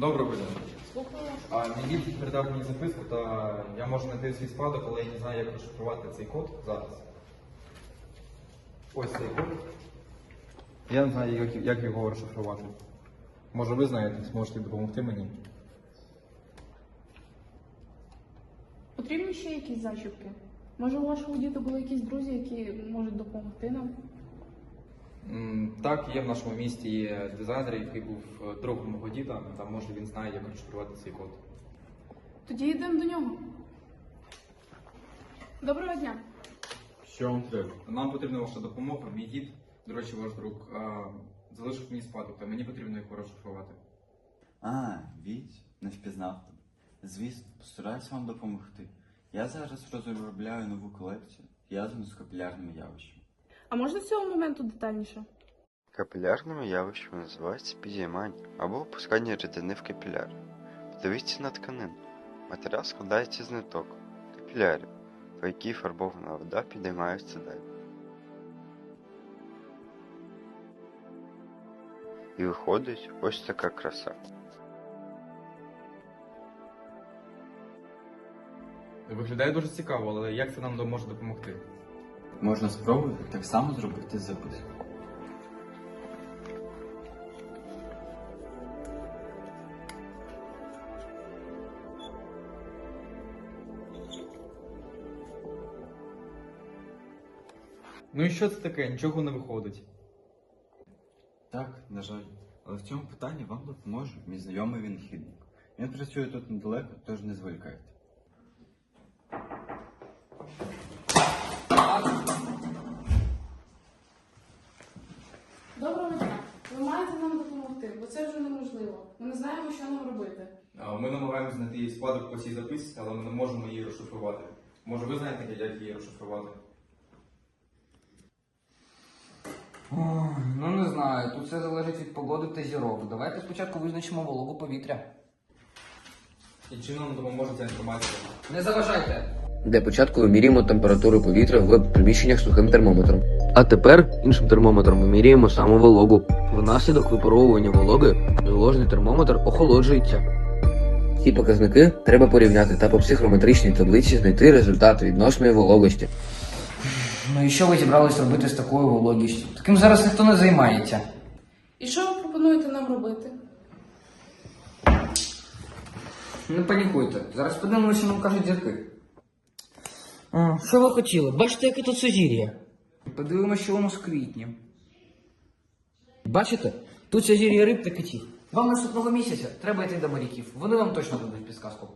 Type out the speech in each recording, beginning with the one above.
Доброго дня. А мій передав мені записку, та я можу знайти свій спадок, але я не знаю, як розшифрувати цей код зараз. Ось цей код. Я не знаю, як, як його розшифрувати. Може, ви знаєте, зможете допомогти мені. Потрібні ще якісь зачіпки? Може, у вашого діда були якісь друзі, які можуть допомогти нам? Так, є в нашому місті є дизайнер, який був е, другом мого діда, та може він знає, як розшифрувати цей код. Тоді йдемо до нього. Доброго дня. Що вам треба? Нам потрібна ваша допомога. Мій дід, до речі, ваш друг, а, залишив мені спадок, та мені потрібно його розшифрувати. А, Віть, не впізнав тебе. Звісно, постараюсь вам допомогти. Я зараз розробляю нову колекцію, зв'язану з капілярними явищами. А можна з цього моменту детальніше? Капілярними явищами називається підіймання або опускання рідини в капіляр. Подивіться на тканину. Матеріал складається з ниток, капілярів, по якій фарбована вода підіймається далі. І виходить ось така краса. Виглядає дуже цікаво, але як це нам може допомогти? Можна спробувати так само зробити з Ну і що це таке? Нічого не виходить. Так, на жаль. Але в цьому питанні вам допоможе мій знайомий винахідник. Він працює тут недалеко, тож не зволікайте. Доброго дня. Ви маєте нам допомогти, бо це вже неможливо. Ми не знаємо, що нам робити. А, Ми намагаємося знайти її спадок по цій записці, але ми не можемо її розшифрувати. Може, ви знаєте, як її розшифрувати? Ну не знаю, тут все залежить від погоди та зірок. Давайте спочатку визначимо вологу повітря. І чим нам допоможе ця інформація? Не заважайте. Для початку вимірюємо температуру повітря в приміщеннях сухим термометром. А тепер іншим термометром вимірюємо саму вологу. Внаслідок випаровування вологи зволожений термометр охолоджується. Ці показники треба порівняти та по психрометричній таблиці знайти результат відносної вологості. Ну і що ви зібрались робити з такою вологістю? Таким зараз ніхто не займається. І що ви пропонуєте нам робити? Не панікуйте. Зараз подивимося, нам кажуть зірки. А, що ви хотіли? Бачите, яке тут сузір'я? Подивимося, що воно з квітні. Бачите? Тут сузір'я риб та китів. Вам наступного місяця треба йти до моряків. Вони вам точно дадуть підсказку.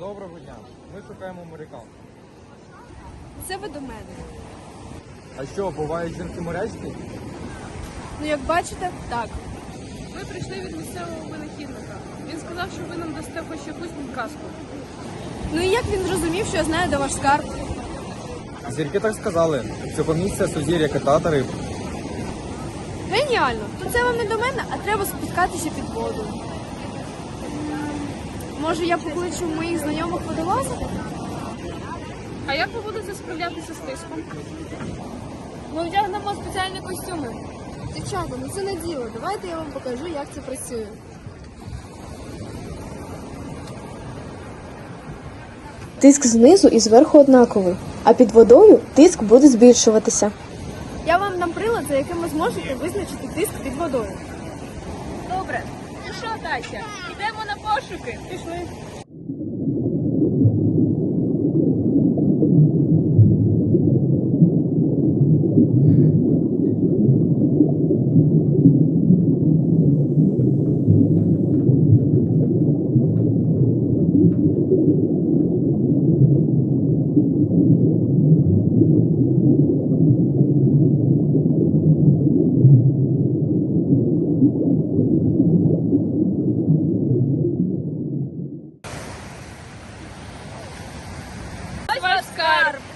Доброго дня. Ми шукаємо моряка. Це ви до мене. А що, бувають жінки морячки? Ну, як бачите, так. Ми прийшли від місцевого винахідника. Він сказав, що ви нам дасте хоч якусь підказку. Ну і як він зрозумів, що я знаю, де ваш скарб? Зірки так сказали. Цього місця сузір'я кота та риб. Геніально! То це вам не до мене, а треба спускатися під воду. Може, я покличу моїх знайомих водолазів? А як ви будете справлятися з тиском? Ми вдягнемо спеціальні костюми. Дівчата, ну це не діло. Давайте я вам покажу, як це працює. Тиск знизу і зверху однаковий, а під водою тиск буде збільшуватися. Я вам дам прилад, за яким ви зможете визначити тиск під водою. Добре. Що, Тася, йдемо на пошуки. Пішли. Ваш скарб.